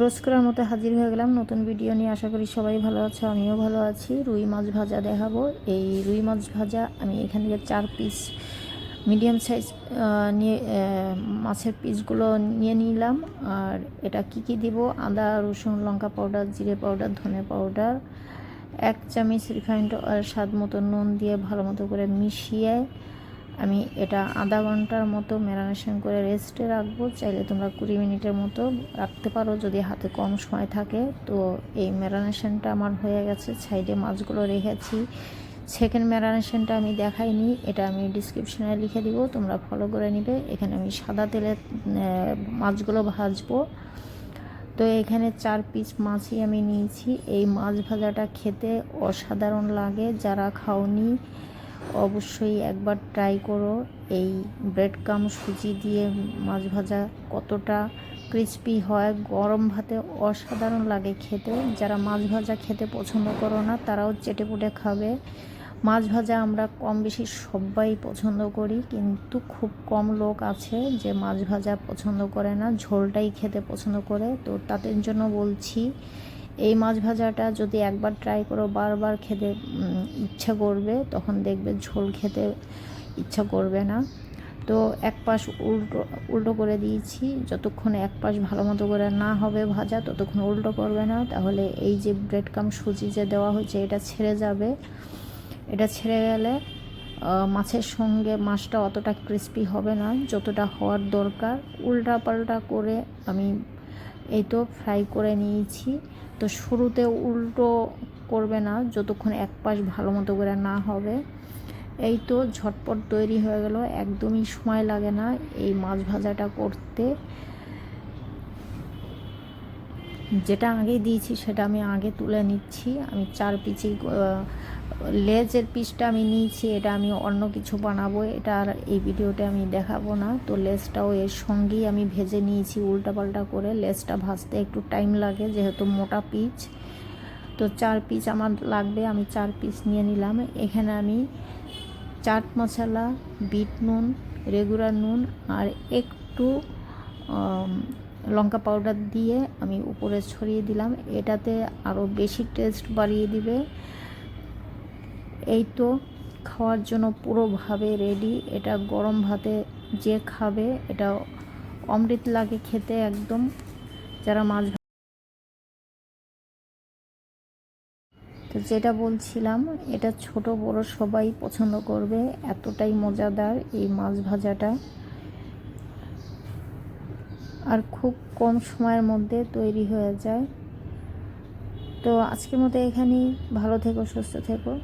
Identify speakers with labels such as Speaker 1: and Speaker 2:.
Speaker 1: রোজ করার মতো হাজির হয়ে গেলাম। নতুন ভিডিও নিয়ে আশা করি সবাই ভালো আছে, আমিও ভালো আছি। রুই মাছ ভাজা দেখাবো। এই রুই মাছ ভাজা আমি এখান থেকে চার পিস মিডিয়াম সাইজ নিয়ে মাছের পিসগুলো নিয়ে নিলাম। আর এটা কি কি দিব? আদা, রসুন, লঙ্কা পাউডার জিরে পাউডার ধনে পাউডার এক চামচ রিফাইন্ড অয়েল স্বাদ মতো নুন দিয়ে ভালো মতো করে মিশিয়ে আমি এটা আধা ঘণ্টার মতো ম্যারিনেশন করে রেস্টে রাখব। চাইলে তোমরা কুড়ি মিনিটের মতো রাখতে পারো যদি হাতে কম সময় থাকে। তো এই ম্যারিনেশনটা আমার হয়ে গেছে। সাইডে মাছগুলো রেখেছি। সেকেন্ড ম্যারিনেশনটা আমি দেখাইনি। এটা আমি ডিসক্রিপশনে লিখে দিব। তোমরা ফলো করে নিবে। এখানে আমি সাদা তেলে মাছগুলো ভাজবো। তো এখানে চার পিস মাছই আমি নিয়েছি। এই মাছ ভাজাটা খেতে অসাধারণ লাগে। যারা খাওনি অবশ্যই একবার ট্রাই করো। এই ব্রেড কাম সুজি দিয়ে মাছ ভাজা কতটা ক্রিস্পি হয়, গরম ভাতে অসাধারণ লাগে খেতে। যারা মাছ ভাজা খেতে পছন্দ করো না, তারাও চেটে পুটে খাবে। মাছ ভাজা আমরা কম বেশি সবাই পছন্দ করি, কিন্তু খুব কম লোক আছে যে মাছ ভাজা পছন্দ করে না, ঝোলটাই খেতে পছন্দ করে। তো তাদের জন্য বলছি এই মাছ ভাজাটা যদি একবার ট্রাই করো, বারবার খেতে ইচ্ছা করবে, তখন দেখবে ঝোল খেতে ইচ্ছা করবে না। তো এক পাশ উল্টো উল্টো করে দিয়েছি, যতক্ষণ এক পাশ ভালো মতো করে না হবে ভাজা, ততক্ষণ উল্টো করবে না। তাহলে এই যে ব্রেড কাম সুজি যে দেওয়া হয়েছে, এটা ছেড়ে যাবে। এটা ছেড়ে গেলে মাছের সঙ্গে মাছটা অতটা ক্রিস্পি হবে না, যতটা হওয়ার দরকার। উল্টা পাল্টা করে আমি এই তো ফ্রাই করে নিয়েছি। তো শুরুতে উল্টো করবে না, যতক্ষণ এক পাশ ভালো মতো করে না হবে। এই তো ঝটপট তৈরি হয়ে গেল, একদমই সময় লাগে না এই মাছ ভাজাটা করতে। যেটা আগে দিয়েছি সেটা আমি আগে তুলে নিচ্ছি। আমি চার পিচি লেজের পিসটা আমি নিয়েছি, এটা আমি অন্য কিছু বানাবো, এটা আর এই ভিডিওতে আমি দেখাবো না। তো লেজটাও এর সঙ্গেই আমি ভেজে নিয়েছি উল্টাপাল্টা করে। লেজটা ভাজতে একটু টাইম লাগে, যেহেতু মোটা পিচ। তো চার পিস আমার লাগবে, আমি চার পিস নিয়ে নিলাম। এখানে আমি চাট মশলা, বিট নুন, রেগুলার নুন আর একটু লঙ্কা পাউডার দিয়ে আমি উপরে ছড়িয়ে দিলাম। এটাতে আরও বেশি টেস্ট বাড়িয়ে দিবে। এই তো খাওয়ার জন্য পুরোভাবে রেডি এটা গরম ভাতে যে খাবে, এটা অমৃত লাগে খেতে একদম। যারা মাছ তো যেটা বলছিলাম, এটা ছোট বড় সবাই পছন্দ করবে। এতটাই মজাদার এই মাছ ভাজাটা। আর খুব কম সময়ের মধ্যে তৈরি হয়ে যায়। তো আজকের মতো এখানেই। ভালো থেকো, সুস্থ থেকো।